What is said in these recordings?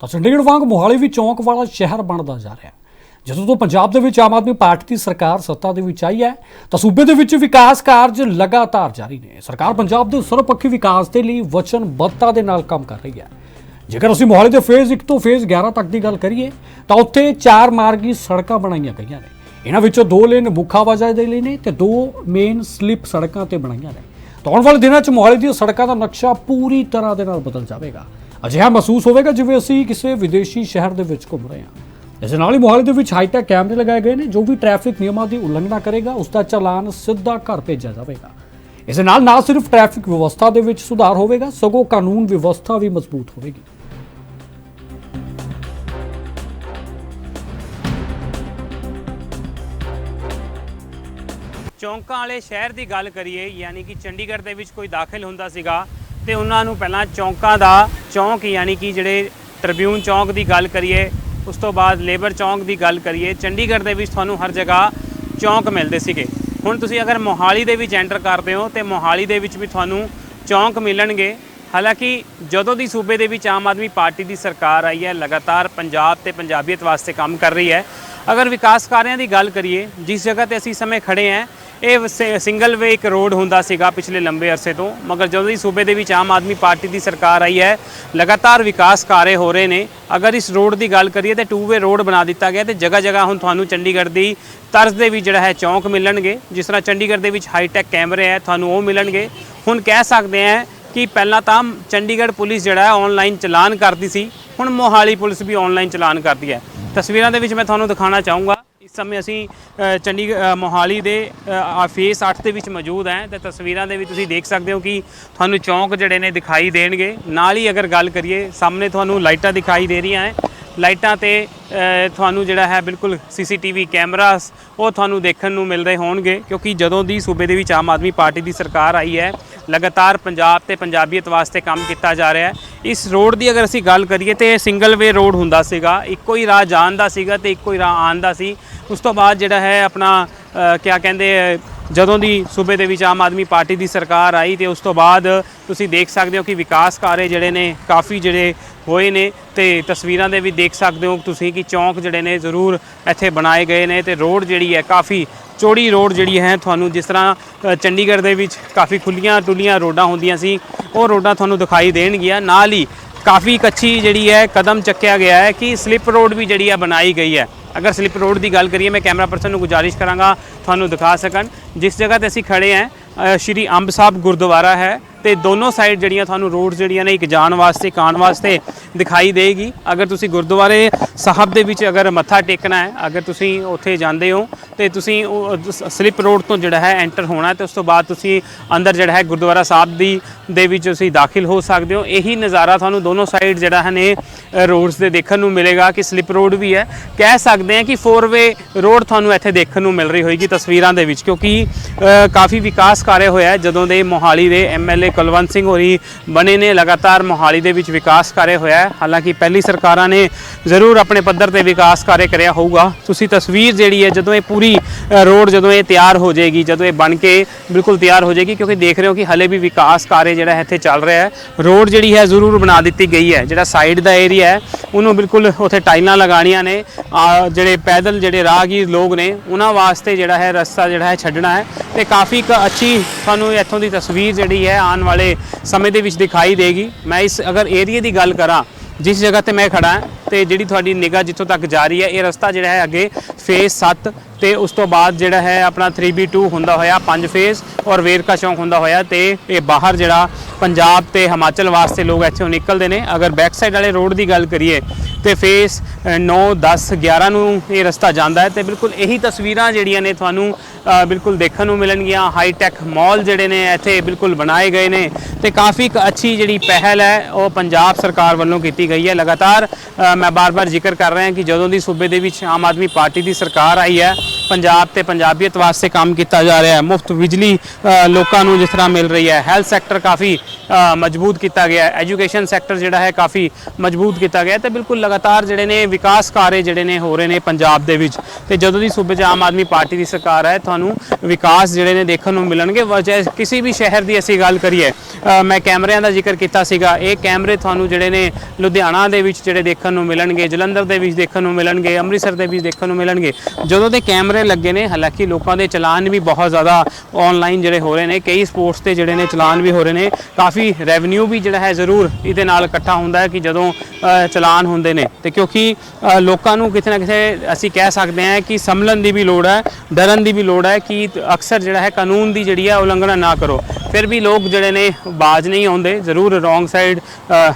ਤਾਂ ਚੰਡੀਗੜ੍ਹ ਵਾਂਗ ਮੋਹਾਲੀ ਵੀ ਚੌਂਕ ਵਾਲਾ ਸ਼ਹਿਰ ਬਣਦਾ ਜਾ ਰਿਹਾ ਹੈ। ਜਦੋਂ ਤੋਂ ਪੰਜਾਬ ਦੇ ਵਿੱਚ ਆਮ ਆਦਮੀ ਪਾਰਟੀ ਦੀ ਸਰਕਾਰ ਸੱਤਾ ਦੇ ਵਿੱਚ ਆਈ ਹੈ, ਤਾਂ ਸੂਬੇ ਦੇ ਵਿੱਚ ਵਿਕਾਸ ਕਾਰਜ ਲਗਾਤਾਰ ਜਾਰੀ ਨੇ। ਸਰਕਾਰ ਪੰਜਾਬ ਦੇ ਸਰਵਪੱਖੀ ਵਿਕਾਸ ਦੇ ਲਈ ਵਚਨਬੱਧਤਾ ਦੇ ਨਾਲ ਕੰਮ ਕਰ ਰਹੀ ਹੈ। ਜੇਕਰ ਅਸੀਂ ਮੋਹਾਲੀ ਦੇ ਫੇਜ਼ 1 ਤੋਂ ਫੇਜ਼ 11 ਤੱਕ ਦੀ ਗੱਲ ਕਰੀਏ, ਤਾਂ ਉੱਥੇ ਚਾਰ ਮਾਰਗੀ ਸੜਕਾਂ ਬਣਾਈਆਂ ਗਈਆਂ ਨੇ। ਇਹਨਾਂ ਵਿੱਚੋਂ ਦੋ ਲੇਨ ਮੁੱਖ ਆਵਾਜਾਈ ਦੇ ਲਈ ਨੇ ਤੇ ਦੋ ਮੇਨ ਸਲਿੱਪ ਸੜਕਾਂ ਤੇ ਬਣਾਈਆਂ ਨੇ। ਤਾਂ ਆਉਣ ਵਾਲੇ ਦਿਨਾਂ 'ਚ ਮੋਹਾਲੀ ਦੀਆਂ ਸੜਕਾਂ ਦਾ ਨਕਸ਼ਾ ਪੂਰੀ ਤਰ੍ਹਾਂ ਦੇ ਨਾਲ ਬਦਲ ਜਾਵੇਗਾ। ਅਜਿਹਾ ਮਹਿਸੂਸ ਹੋਵੇਗਾ ਜਿਵੇਂ ਅਸੀਂ ਕਿਸੇ ਵਿਦੇਸ਼ੀ ਸ਼ਹਿਰ ਦੇ ਵਿੱਚ ਘੁੰਮ ਰਹੇ ਹਾਂ। ਇਸ ਨਾਲ ਹੀ ਮੋਹਾਲੀ ਦੇ ਵਿੱਚ ਹਾਈਟੈਕ ਕੈਮਰੇ ਲਗਾਏ ਗਏ ਨੇ, ਜੋ ਵੀ ਟ੍ਰੈਫਿਕ ਨਿਯਮਾਂ ਦੀ ਉਲੰਘਣਾ ਕਰੇਗਾ, ਉਸ ਦਾ ਚਾਲਾਨ ਸਿੱਧਾ ਘਰ ਭੇਜਿਆ ਜਾਵੇਗਾ। ਇਸ ਨਾਲ ਨਾ ਸਿਰਫ ਟ੍ਰੈਫਿਕ ਵਿਵਸਥਾ ਦੇ ਵਿੱਚ ਸੁਧਾਰ ਹੋਵੇਗਾ, ਸਗੋਂ ਕਾਨੂੰਨ ਵਿਵਸਥਾ ਵੀ ਮਜ਼ਬੂਤ ਹੋਵੇਗੀ। ਚੌਂਕਾਂ ਵਾਲੇ ਸ਼ਹਿਰ ਦੀ ਗੱਲ ਕਰੀਏ, ਯਾਨੀ ਕਿ ਚੰਡੀਗੜ੍ਹ ਦੇ ਵਿੱਚ ਕੋਈ ਦਾਖਲ ਹੁੰਦਾ ਸੀਗਾ ਤੇ ਉਹਨਾਂ ਨੂੰ ਪਹਿਲਾਂ ਚੌਂਕਾਂ ਦਾ ਚੌਂਕ ਯਾਨੀ ਕਿ ਜਿਹੜੇ ਟ੍ਰਿਬਿਊਨ ਚੌਂਕ ਦੀ ਗੱਲ ਕਰੀਏ, ਉਸ ਤੋਂ ਬਾਅਦ ਲੇਬਰ ਚੌਂਕ ਦੀ ਗੱਲ ਕਰੀਏ, ਚੰਡੀਗੜ੍ਹ ਦੇ ਵਿੱਚ ਤੁਹਾਨੂੰ ਹਰ ਜਗ੍ਹਾ ਚੌਂਕ ਮਿਲਦੇ ਸੀਗੇ। ਹੁਣ ਤੁਸੀਂ ਅਗਰ ਮੋਹਾਲੀ ਦੇ ਵਿੱਚ ਐਂਟਰ ਕਰਦੇ ਹੋ, ਤੇ ਮੋਹਾਲੀ ਦੇ ਵਿੱਚ ਵੀ ਤੁਹਾਨੂੰ ਚੌਂਕ ਮਿਲਣਗੇ। ਹਾਲਾਂਕਿ ਜਦੋਂ ਦੀ ਸੂਬੇ ਦੇ ਵਿੱਚ ਆਮ ਆਦਮੀ ਪਾਰਟੀ ਦੀ ਸਰਕਾਰ ਆਈ ਹੈ, ਲਗਾਤਾਰ ਪੰਜਾਬ ਤੇ ਪੰਜਾਬੀਅਤ ਵਾਸਤੇ ਕੰਮ ਕਰ ਰਹੀ ਹੈ। ਅਗਰ ਵਿਕਾਸ ਕਾਰਿਆਂ ਦੀ ਗੱਲ ਕਰੀਏ, ਜਿਸ ਜਗ੍ਹਾ ਤੇ ਅਸੀਂ ਸਮੇਂ ਖੜੇ ਹਾਂ ਇਹ ਸ- ਸਿੰਗਲ ਵੇ ਇੱਕ ਰੋਡ ਹੁੰਦਾ ਸੀਗਾ ਪਿਛਲੇ ਲੰਬੇ ਅਰਸੇ ਤੋਂ। ਮਗਰ ਜਦੋਂ ਦੀ ਸੂਬੇ ਦੇ ਵਿੱਚ ਆਮ ਆਦਮੀ ਪਾਰਟੀ ਦੀ ਸਰਕਾਰ ਆਈ ਹੈ, ਲਗਾਤਾਰ ਵਿਕਾਸ ਕਾਰੇ ਹੋ ਰਹੇ ਨੇ। ਅਗਰ ਇਸ ਰੋਡ ਦੀ ਗੱਲ ਕਰੀਏ ਤੇ ਟੂ ਵੇ ਰੋਡ ਬਣਾ ਦਿੱਤਾ ਗਿਆ ਤੇ ਜਗ੍ਹਾ ਜਗ੍ਹਾ ਹੁਣ ਤੁਹਾਨੂੰ ਚੰਡੀਗੜ੍ਹ ਦੀ ਤਰਜ਼ ਦੇ ਵੀ ਜਿਹੜਾ ਹੈ ਚੌਂਕ ਮਿਲਣਗੇ। ਜਿਸ ਤਰ੍ਹਾਂ ਚੰਡੀਗੜ੍ਹ ਦੇ ਵਿੱਚ ਹਾਈਟੈਕ ਕੈਮਰੇ ਹੈ, ਤੁਹਾਨੂੰ ਉਹ ਮਿਲਣਗੇ। ਹੁਣ ਕਹਿ ਸਕਦੇ ਆ ਕਿ ਪਹਿਲਾਂ ਤਾਂ ਚੰਡੀਗੜ੍ਹ ਪੁਲਿਸ ਜਿਹੜਾ ਹੈ ਆਨਲਾਈਨ ਚਲਾਨ ਕਰਦੀ ਸੀ। ਹੁਣ ਮੋਹਾਲੀ ਪੁਲਿਸ ਵੀ ਆਨਲਾਈਨ ਚਲਾਨ ਕਰਦੀ ਹੈ। ਤਸਵੀਰਾਂ ਦੇ ਵਿੱਚ ਮੈਂ ਤੁਹਾਨੂੰ ਦਿਖਾਉਣਾ ਚਾਹੂੰਗਾ। ਸਮੇਂ ਅਸੀਂ ਅ, ਮੋਹਾਲੀ ਦੇ ਫੇਸ 8 ਦੇ ਵਿੱਚ ਮੌਜੂਦ ਹੈ ਤੇ ਤਸਵੀਰਾਂ ਦੇ ਵਿੱਚ ਤੁਸੀਂ ਦੇਖ ਸਕਦੇ ਹੋ ਕਿ ਤੁਹਾਨੂੰ ਚੌਂਕ ਜਿਹੜੇ ਨੇ ਦਿਖਾਈ ਦੇਣਗੇ। ਨਾਲ ਹੀ ਅਗਰ ਗੱਲ ਕਰੀਏ ਸਾਹਮਣੇ ਤੁਹਾਨੂੰ ਲਾਈਟਾਂ ਦਿਖਾਈ ਦੇ ਰਹੀਆਂ ਹੈ। ਲਾਈਟਾਂ ਤੇ ਤੁਹਾਨੂੰ ਜਿਹੜਾ ਹੈ ਬਿਲਕੁਲ ਸੀਸੀਟੀਵੀ ਕੈਮਰਾਸ ਉਹ ਤੁਹਾਨੂੰ ਦੇਖਣ ਨੂੰ ਮਿਲ ਰਹੇ ਹੋਣਗੇ ਕਿਉਂਕਿ ਜਦੋਂ ਦੀ ਸੂਬੇ ਦੇ ਵਿੱਚ ਆਮ ਆਦਮੀ ਪਾਰਟੀ ਦੀ ਸਰਕਾਰ ਆਈ ਹੈ ਲਗਾਤਾਰ ਪੰਜਾਬ ਤੇ ਪੰਜਾਬੀਅਤ ਵਾਸਤੇ ਕੰਮ ਕੀਤਾ ਜਾ ਰਿਹਾ ਹੈ। ਇਸ ਰੋਡ ਦੀ ਅਗਰ ਅਸੀਂ ਗੱਲ ਕਰੀਏ ਤੇ ਸਿੰਗਲ ਵੇ ਰੋਡ ਹੁੰਦਾ ਸੀਗਾ ਇੱਕੋ ਹੀ ਰਾਹ ਜਾਣ ਦਾ ਸੀਗਾ ਤੇ ਇੱਕੋ ਹੀ ਰਾਹ ਆਉਣ ਦਾ ਸੀ। ਉਸ ਤੋਂ ਬਾਅਦ ਜਿਹੜਾ ਹੈ ਆਪਣਾ ਅ, ਕਿਆ ਕਹਿੰਦੇ ਜਦੋਂ ਦੀ ਸੂਬੇ ਦੇ ਵਿੱਚ ਆਮ ਆਦਮੀ ਪਾਰਟੀ ਦੀ ਸਰਕਾਰ ਆਈ ਤੇ ਉਸ ਤੋਂ ਬਾਅਦ ਤੁਸੀਂ ਦੇਖ ਸਕਦੇ ਹੋ ਕਿ ਵਿਕਾਸ ਕਾਰਜ ਜਿਹੜੇ ਨੇ ਕਾਫੀ ਜਿਹੜੇ ਹੋਏ ਨੇ ਤੇ ਤਸਵੀਰਾਂ ਦੇ ਵੀ ਦੇਖ ਸਕਦੇ ਹੋ ਤੁਸੀਂ ਕਿ ਚੌਂਕ ਜਿਹੜੇ ਨੇ ਜ਼ਰੂਰ ਇੱਥੇ ਬਣਾਏ ਗਏ ਨੇ ਤੇ ਰੋਡ ਜਿਹੜੀ ਹੈ ਕਾਫੀ ਚੌੜੀ ਰੋਡ ਜਿਹੜੀ ਹੈ ਤੁਹਾਨੂੰ ਜਿਸ ਤਰ੍ਹਾਂ ਚੰਡੀਗੜ੍ਹ ਦੇ ਵਿੱਚ ਕਾਫੀ ਖੁੱਲੀਆਂ ਟੁੱਲੀਆਂ ਰੋਡਾਂ ਹੁੰਦੀਆਂ ਸੀ, ਉਹ ਰੋਡਾਂ ਤੁਹਾਨੂੰ ਦਿਖਾਈ ਦੇਣਗੀਆਂ। ਨਾਲ ਹੀ ਕਾਫੀ ਕੱਚੀ ਜਿਹੜੀ ਹੈ ਕਦਮ ਚੱਕਿਆ ਗਿਆ ਹੈ ਕਿ ਸਲਿੱਪ ਰੋਡ ਵੀ ਜਿਹੜੀ ਹੈ ਬਣਾਈ ਗਈ ਹੈ। ਅਗਰ ਸਲਿੱਪ ਰੋਡ ਦੀ ਗੱਲ ਕਰੀਏ, ਮੈਂ ਕੈਮਰਾ ਪਰਸਨ ਨੂੰ ਗੁਜ਼ਾਰਿਸ਼ ਕਰਾਂਗਾ ਤੁਹਾਨੂੰ ਦਿਖਾ ਸਕਣ। ਜਿਸ ਜਗ੍ਹਾ ਤੇ ਅਸੀਂ ਖੜੇ ਹਾਂ ਸ਼੍ਰੀ ਅੰਬ ਸਾਹਿਬ ਗੁਰਦੁਆਰਾ ਹੈ ਤੇ ਦੋਨੋਂ ਸਾਈਡ ਜਿਹੜੀਆਂ ਤੁਹਾਨੂੰ ਰੋਡ ਜਿਹੜੀਆਂ ਨੇ ਇੱਕ ਜਾਣ ਵਾਸਤੇ, ਇੱਕ ਆਉਣ ਵਾਸਤੇ ਦਿਖਾਈ ਦੇਗੀ। ਅਗਰ ਤੁਸੀਂ ਗੁਰਦੁਆਰੇ ਸਾਹਿਬ ਦੇ ਵਿੱਚ ਅਗਰ ਮੱਥਾ ਟੇਕਣਾ ਹੈ, ਅਗਰ ਤੁਸੀਂ ਉੱਥੇ ਜਾਂਦੇ ਹੋ, ਤੇ ਤੁਸੀਂ ਉਹ ਸਲਿੱਪ ਰੋਡ ਤੋਂ ਜਿਹੜਾ ਹੈ ਐਂਟਰ ਹੋਣਾ, ਤੇ ਉਸ ਤੋਂ ਬਾਅਦ ਤੁਸੀਂ ਅੰਦਰ ਜਿਹੜਾ ਹੈ ਗੁਰਦੁਆਰਾ ਸਾਹਿਬ ਦੀ, ਦੇ ਵਿੱਚ ਤੁਸੀਂ ਦਾਖਲ ਹੋ ਸਕਦੇ ਹੋ। ਇਹੀ ਨਜ਼ਾਰਾ ਤੁਹਾਨੂੰ ਦੋਨੋਂ ਸਾਈਡ ਜਿਹੜਾ ਹੈ ਨੇ ਰੋਡਸ ਦੇ ਦੇਖਣ ਨੂੰ ਮਿਲੇਗਾ ਕਿ ਸਲਿੱਪ ਰੋਡ ਵੀ ਹੈ। ਕਹਿ ਸਕਦੇ ਹਾਂ ਕਿ 4 ਵੇ ਰੋਡ ਤੁਹਾਨੂੰ ਇੱਥੇ ਦੇਖਣ ਨੂੰ ਮਿਲ ਰਹੀ ਹੋਏਗੀ ਤਸਵੀਰਾਂ ਦੇ ਵਿੱਚ, ਕਿਉਂਕਿ ਕਾਫੀ ਵਿਕਾਸ ਕਾਰਿਆ ਹੋਇਆ ਜਦੋਂ ਦੇ ਮੋਹਾਲੀ ਦੇ ਐਮਐਲਏ ਕੁਲਵੰਤ ਸਿੰਘ ਹੋਰੀ ਬਣੇ ਨੇ ਲਗਾਤਾਰ ਮੋਹਾਲੀ ਦੇ ਵਿੱਚ ਵਿਕਾਸ ਕਾਰਿਆ ਹੋਇਆ ਹਾਲਾਂਕਿ ਪਹਿਲੀ ਸਰਕਾਰਾਂ ਨੇ ਜ਼ਰੂਰ ਆਪਣੇ ਪੱਧਰ ਤੇ ਵਿਕਾਸ ਕਾਰਿਆ ਕਰਿਆ ਹੋਊਗਾ। ਤੁਸੀਂ ਤਸਵੀਰ ਜਿਹੜੀ ਹੈ ਜਦੋਂ ਇਹ ਪੂਰੀ ਰੋਡ ਜਦੋਂ ਇਹ ਤਿਆਰ ਹੋ ਜਾਏਗੀ ਜਦੋਂ ਇਹ ਬਣ ਕੇ ਬਿਲਕੁਲ ਤਿਆਰ ਹੋ ਜਾਏਗੀ ਕਿਉਂਕਿ ਦੇਖ ਰਹੇ ਹੋ ਕਿ ਹਲੇ ਵੀ ਵਿਕਾਸ ਕਾਰਜ ਜਿਹੜਾ ਹੈ ਇੱਥੇ ਚੱਲ ਰਿਹਾ ਹੈ। ਰੋਡ ਜਿਹੜੀ ਹੈ ਜ਼ਰੂਰ ਬਣਾ ਦਿੱਤੀ ਗਈ ਹੈ। ਜਿਹੜਾ ਸਾਈਡ ਦਾ ਏਰੀਆ ਹੈ ਉਹਨੂੰ ਬਿਲਕੁਲ ਉੱਥੇ ਟਾਈਲਾਂ ਲਗਾਣੀਆਂ ਨੇ। ਆ, ਜਿਹੜੇ ਪੈਦਲ ਜਿਹੜੇ ਰਾਹਗੀਰ ਲੋਕ ਨੇ ਉਹਨਾਂ ਵਾਸਤੇ ਜਿਹੜਾ ਹੈ ਰਸਤਾ ਜਿਹੜਾ ਹੈ ਛੱਡਣਾ ਹੈ। ਤੇ ਕਾਫੀ ਇੱਕ ਅੱਛੀ ਤੁਹਾਨੂੰ ਇੱਥੋਂ ਦੀ ਤਸਵੀਰ ਜਿਹੜੀ ਹੈ ਆਉਣ ਵਾਲੇ ਸਮੇਂ ਦੇ ਵਿੱਚ ਦਿਖਾਈ ਦੇਗੀ। ਮੈਂ ਇਸ ਅਗਰ ਏਰੀਏ ਦੀ ਗੱਲ ਕਰਾਂ, ਜਿਸ ਜਗ੍ਹਾ ਤੇ ਮੈਂ ਖੜਾ ਹਾਂ ਤੇ ਜਿਹੜੀ ਤੁਹਾਡੀ ਨਿਗਾਹ ਜਿੱਥੋਂ ਤੱਕ ਜਾ ਰਹੀ ਹੈ, ਇਹ ਰਸਤਾ ਜਿਹੜਾ ਹੈ ਅੱਗੇ ਫੇਸ 7 ਤੇ ਉਸ ਤੋਂ ਬਾਅਦ ਜਿਹੜਾ ਹੈ ਆਪਣਾ 3B2 ਹੁੰਦਾ ਹੋਇਆ, ਪੰਜ ਫੇਸ ਔਰ ਵੇਰਕਾ ਚੌਂਕ ਹੁੰਦਾ ਹੋਇਆ ਤੇ ਇਹ ਬਾਹਰ ਜਿਹੜਾ ਪੰਜਾਬ ਤੇ ਹਿਮਾਚਲ ਵਾਸਤੇ ਲੋਕ ਇੱਥੋਂ ਨਿਕਲਦੇ ਨੇ। ਅਗਰ ਬੈਕ ਸਾਈਡ ਵਾਲੇ ਰੋਡ ਦੀ ਗੱਲ ਕਰੀਏ ਤੇ ਫੇਸ 9 10 11 ਨੂੰ ਇਹ ਰਸਤਾ ਜਾਂਦਾ ਹੈ ਤੇ ਬਿਲਕੁਲ ਇਹੀ ਤਸਵੀਰਾਂ ਜਿਹੜੀਆਂ ਨੇ ਤੁਹਾਨੂੰ ਬਿਲਕੁਲ ਦੇਖਣ ਨੂੰ ਮਿਲਣਗੀਆਂ। ਹਾਈ ਟੈਕ ਮਾਲ ਜਿਹੜੇ ਨੇ ਇੱਥੇ ਬਿਲਕੁਲ ਬਣਾਏ ਗਏ ਨੇ ਤੇ ਕਾਫੀ ਇੱਕ ਅੱਛੀ ਜਿਹੜੀ ਪਹਿਲ ਹੈ, ਉਹ ਪੰਜਾਬ ਸਰਕਾਰ ਵੱਲੋਂ ਕੀਤੀ ਗਈ ਹੈ। ਲਗਾਤਾਰ ਮੈਂ ਬਾਰ-ਬਾਰ ਜ਼ਿਕਰ ਕਰ ਰਿਹਾ ਕਿ ਜਦੋਂ ਦੀ ਸੂਬੇ ਦੇ ਵਿੱਚ ਆਮ ਆਦਮੀ ਪਾਰਟੀ ਦੀ ਸਰਕਾਰ ਆਈ ਹੈ ਪੰਜਾਬ ਤੇ ਪੰਜਾਬੀਅਤ ਵਾਸਤੇ ਕੰਮ ਕੀਤਾ ਜਾ ਰਿਹਾ ਹੈ। ਮੁਫਤ ਬਿਜਲੀ ਲੋਕਾਂ ਨੂੰ ਜਿਸ ਤਰ੍ਹਾਂ ਮਿਲ ਰਹੀ ਹੈ। ਹੈਲਥ ਸੈਕਟਰ ਕਾਫੀ ਮਜ਼ਬੂਤ ਕੀਤਾ ਗਿਆ ਹੈ। ਐਜੂਕੇਸ਼ਨ ਸੈਕਟਰ ਜਿਹੜਾ ਹੈ ਕਾਫੀ ਮਜ਼ਬੂਤ ਕੀਤਾ ਗਿਆ ਹੈ ਤੇ ਬਿਲਕੁਲ ਲਗਾਤਾਰ ਜਿਹੜੇ ਨੇ ਵਿਕਾਸ ਕਾਰਜ ਜਿਹੜੇ ਨੇ ਹੋ ਰਹੇ ਨੇ ਪੰਜਾਬ ਦੇ ਵਿੱਚ। ਤੇ ਜਦੋਂ ਦੀ ਸੂਬੇ 'ਚ ਆਮ ਆਦਮੀ ਪਾਰਟੀ ਦੀ ਸਰਕਾਰ ਹੈ, ਤੁਹਾਨੂੰ ਵਿਕਾਸ ਜਿਹੜੇ ਨੇ ਦੇਖਣ ਨੂੰ ਮਿਲਣਗੇ। ਵਜੇ ਕਿਸੇ ਵੀ ਸ਼ਹਿਰ ਦੀ ਅਸੀਂ ਗੱਲ ਕਰੀਏ ਮੈਂ ਕੈਮਰਿਆਂ ਦਾ ਜ਼ਿਕਰ ਕੀਤਾ ਸੀਗਾ। ਇਹ ਕੈਮਰੇ ਤੁਹਾਨੂੰ ਜਿਹੜੇ ਨੇ ਲੁਧਿਆਣਾ ਦੇ ਵਿੱਚ ਜਿਹੜੇ ਦੇਖਣ ਨੂੰ ਮਿਲਣਗੇ, ਜਲੰਧਰ ਦੇ ਵਿੱਚ ਦੇਖਣ ਨੂੰ ਮਿਲਣਗੇ, ਅੰਮ੍ਰਿਤਸਰ ਦੇ ਵਿੱਚ ਦੇਖਣ ਨੂੰ ਮਿਲਣਗੇ। ਜਦੋਂ ਦੇ ਕੈਮਰੇ ਲੱਗੇ ਨੇ। ਹਾਲਾਂਕਿ ਲੋਕਾਂ ਦੇ ਚਲਾਨ ਵੀ ਬਹੁਤ ਜ਼ਿਆਦਾ ਆਨਲਾਈਨ ਜਿਹੜੇ ਹੋ ਰਹੇ ਨੇ। ਕਈ ਸਪੋਰਟਸ ਤੇ ਜਿਹੜੇ ਨੇ ਚਲਾਨ ਵੀ ਹੋ ਰਹੇ ਨੇ। ਕਾਫੀ ਰੈਵਨਿਊ ਵੀ ਜਿਹੜਾ ਹੈ ਜ਼ਰੂਰ ਇਹਦੇ ਨਾਲ ਇਕੱਠਾ ਹੁੰਦਾ ਹੈ ਕਿ ਜਦੋਂ ਚਲਾਨ ਹੁੰਦੇ ਨੇ। ਤੇ ਕਿਉਂਕਿ ਲੋਕਾਂ ਨੂੰ ਕਿਤੇ ਨਾ ਕਿਤੇ ਅਸੀਂ ਕਹਿ ਸਕਦੇ ਹਾਂ ਕਿ ਸੰਭਲਣ ਦੀ ਵੀ ਲੋੜ ਹੈ, ਡਰਨ ਦੀ ਵੀ ਲੋੜ ਹੈ ਕਿ ਅਕਸਰ ਜਿਹੜਾ ਹੈ ਕਾਨੂੰਨ ਦੀ ਜਿਹੜੀ ਹੈ ਉਲੰਘਣਾ ਨਾ ਕਰੋ। ਫਿਰ ਵੀ ਲੋਕ ਜਿਹੜੇ ਨੇ ਬਾਜ ਨਹੀਂ ਆਉਂਦੇ, ਜ਼ਰੂਰ ਰੋਂਗ ਸਾਈਡ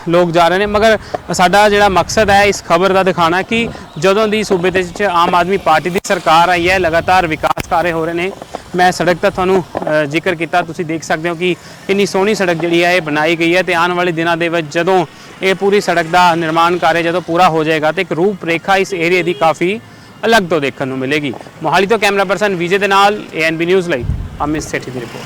ਲੋਕ ਜਾ ਰਹੇ ਨੇ। ਮਗਰ ਸਾਡਾ ਜਿਹੜਾ ਮਕਸਦ ਹੈ, ਇਸ ਖਬਰ ਦਾ ਦਿਖਾਣਾ ਕਿ ਜਦੋਂ ਦੀ ਸੂਬੇ ਦੇ ਵਿੱਚ ਆਮ ਆਦਮੀ ਪਾਰਟੀ ਦੀ ਸਰਕਾਰ ਆਈ ਹੈ, ਲਗਾਤਾਰ ਵਿਕਾਸ ਕਾਰਜ ਹੋ ਰਹੇ ਨੇ। ਮੈਂ ਸੜਕ ਦਾ ਤੁਹਾਨੂੰ ਜ਼ਿਕਰ ਕੀਤਾ। ਤੁਸੀਂ ਦੇਖ ਸਕਦੇ ਹੋ ਕਿ ਕਿੰਨੀ ਸੋਹਣੀ ਸੜਕ ਜਿਹੜੀ ਹੈ, ਇਹ ਬਣਾਈ ਗਈ ਹੈ ਤੇ ਆਉਣ ਵਾਲੇ ਦਿਨਾਂ ਦੇ ਵਿੱਚ ਜਦੋਂ ਇਹ ਪੂਰੀ ਸੜਕ ਦਾ ਨਿਰਮਾਣ ਕਾਰਜ ਜਦੋਂ ਪੂਰਾ ਹੋ ਜਾਏਗਾ ਤੇ ਇੱਕ ਰੂਪ ਰੇਖਾ ਇਸ ਏਰੀਆ ਦੀ ਕਾਫੀ ਅਲੱਗ ਤੋਂ ਦੇਖਣ ਨੂੰ ਮਿਲੇਗੀ। ਮੋਹਾਲੀ ਤੋਂ ਕੈਮਰਾ ਪਰਸਨ ਵਿਜੇ ਦੇ ਨਾਲ ਏਐਨਬੀ ਨਿਊਜ਼ ਲਈ, ਅਮਿਤ ਸੇਠੀ ਦੀ ਰਿਪੋਰਟ